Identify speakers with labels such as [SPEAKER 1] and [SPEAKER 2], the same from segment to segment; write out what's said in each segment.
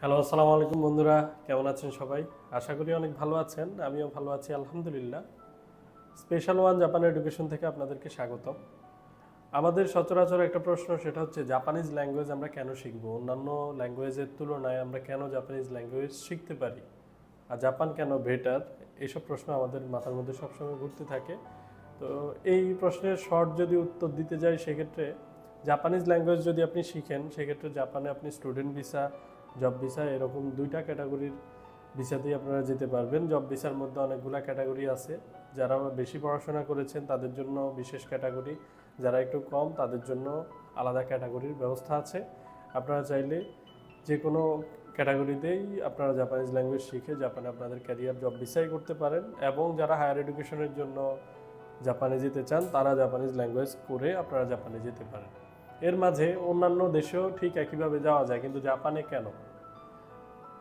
[SPEAKER 1] Hello আসসালামু আলাইকুম বন্ধুরা। কেমন আছেন সবাই? আশা করি অনেক ভালো আছেন। আমিও ভালো আছি, আলহামদুলিল্লাহ। স্পেশাল ওয়ান জাপান এডুকেশন থেকে আপনাদেরকে স্বাগতম। আমাদের সচরাচর একটা প্রশ্ন, সেটা হচ্ছে জাপানিজ ল্যাঙ্গুয়েজ আমরা কেন শিখব? অন্যান্য ল্যাঙ্গুয়েজের তুলনায় আমরা কেন জাপানিজ ল্যাঙ্গুয়েজ শিখতে পারি? আর জাপান কেন বেটার এইসব প্রশ্ন আমাদের মাথার মধ্যে সবসময় ঘুরতে থাকে। তো এই প্রশ্নের শর্ট যদি উত্তর দিতে যাই, সেক্ষেত্রে জাপানিজ ল্যাঙ্গুয়েজ যদি আপনি শিখেন, সেক্ষেত্রে জাপানে আপনি স্টুডেন্ট ভিসা জব ভিসা এরকম দুইটা ক্যাটাগরির ভিসাতেই আপনারা যেতে পারবেন। জব ভিসার মধ্যে অনেকগুলা ক্যাটাগরি আছে। যারা বেশি পড়াশোনা করেছেন, তাদের জন্য বিশেষ ক্যাটাগরি যারা একটু কম, তাদের জন্য আলাদা ক্যাটাগরির ব্যবস্থা আছে। আপনারা চাইলে যে কোনো ক্যাটাগরিতেই আপনারা জাপানিজ ল্যাঙ্গুয়েজ শিখে জাপানে আপনাদের ক্যারিয়ার জব ভিসাই করতে পারেন। এবং যারা হায়ার এডুকেশনের জন্য জাপানে যেতে চান, তারা জাপানিজ ল্যাঙ্গুয়েজ করে আপনারা জাপানে যেতে পারেন। এর মাঝে অন্যান্য দেশেও ঠিক একইভাবে যাওয়া যায়, কিন্তু জাপানে কেন?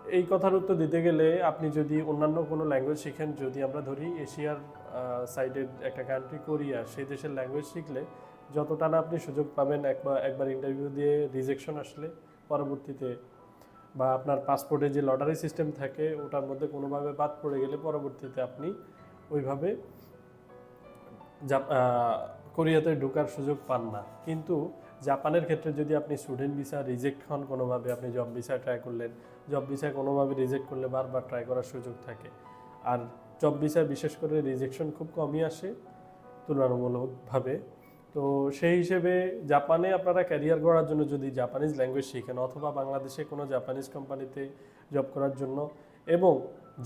[SPEAKER 1] এই কথার উত্তর দিতে গেলে আপনি যদি অন্যান্য কোনো ল্যাঙ্গুয়েজ শিখেন, যদি আমরা ধরি এশিয়ার সাইডের একটা কান্ট্রি কোরিয়া, সেই দেশের ল্যাঙ্গুয়েজ শিখলে যতটা না আপনি সুযোগ পাবেন একবার একবার ইন্টারভিউ দিয়ে রিজেকশন আসলে পরবর্তীতে বা আপনার পাসপোর্টে যে লটারি সিস্টেম থাকে, ওটার মধ্যে কোনোভাবে বাদ পড়ে গেলে পরবর্তীতে আপনি ওইভাবে কোরিয়াতে ঢোকার সুযোগ পান না। কিন্তু জাপানের ক্ষেত্রে যদি আপনি স্টুডেন্ট ভিসা রিজেক্ট হন কোনোভাবে, আপনি জব ভিসা ট্রাই করলেন, জব ভিসা কোনোভাবে রিজেক্ট করলে বারবার ট্রাই করার সুযোগ থাকে। আর জব ভিসা বিশেষ করে রিজেকশন খুব কমই আসে তুলনামূলকভাবে। তো সেই হিসেবে জাপানে আপনারা ক্যারিয়ার গড়ার জন্য যদি জাপানিজ ল্যাঙ্গুয়েজ শিখেন অথবা বাংলাদেশে কোনো জাপানিজ কোম্পানিতে জব করার জন্য এবং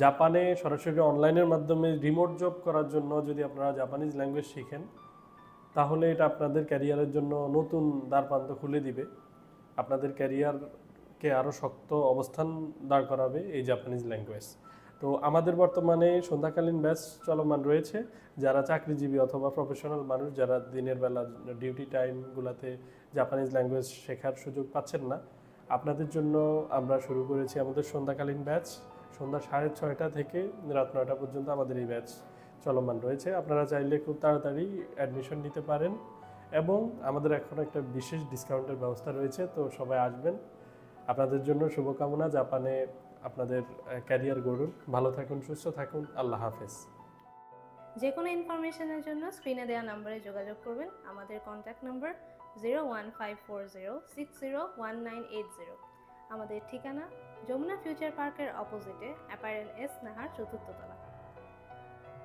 [SPEAKER 1] জাপানে সরাসরি অনলাইনের মাধ্যমে রিমোট জব করার জন্য যদি আপনারা জাপানিজ ল্যাঙ্গুয়েজ শিখেন তাহলে এটা আপনাদের ক্যারিয়ারের জন্য নতুন দ্বারপ্রান্ত খুলে দিবে। আপনাদের ক্যারিয়ারকে আরও শক্ত অবস্থান দাঁড় করাবে এই জাপানিজ ল্যাঙ্গুয়েজ তো আমাদের বর্তমানে সন্ধ্যাকালীন ব্যাচ চলমান রয়েছে। যারা চাকরিজীবী অথবা প্রফেশনাল মানুষ, যারা দিনের বেলা ডিউটি টাইমগুলোতে জাপানিজ ল্যাঙ্গুয়েজ শেখার সুযোগ পাচ্ছেন না, আপনাদের জন্য আমরা শুরু করেছি আমাদের সন্ধ্যাকালীন ব্যাচ সন্ধ্যা সাড়ে ছয়টা থেকে রাত নয়টা পর্যন্ত আমাদের এই ব্যাচ চলমান রয়েছে। আপনারা চাইলে খুব তাড়াতাড়ি অ্যাডমিশন নিতে পারেন এবং আমাদের এখন একটা বিশেষ ডিসকাউন্টের ব্যবস্থা রয়েছে, তো সবাই আসবেন। আপনাদের জন্য শুভকামনা, জাপানে আপনাদের ক্যারিয়ার গড়ুন ভালো থাকুন, সুস্থ থাকুন, আল্লাহ হাফেজ।
[SPEAKER 2] যে কোনো ইনফরমেশনের জন্য স্ক্রিনে দেওয়া নম্বরে যোগাযোগ করবেন। আমাদের contact number zero one five four zero six zero one nine eight zero আমাদের ঠিকানা যমুনা ফিউচার পার্কের অপোজিটে অ্যাপারেল এস নাহার চতুর্থ তলা।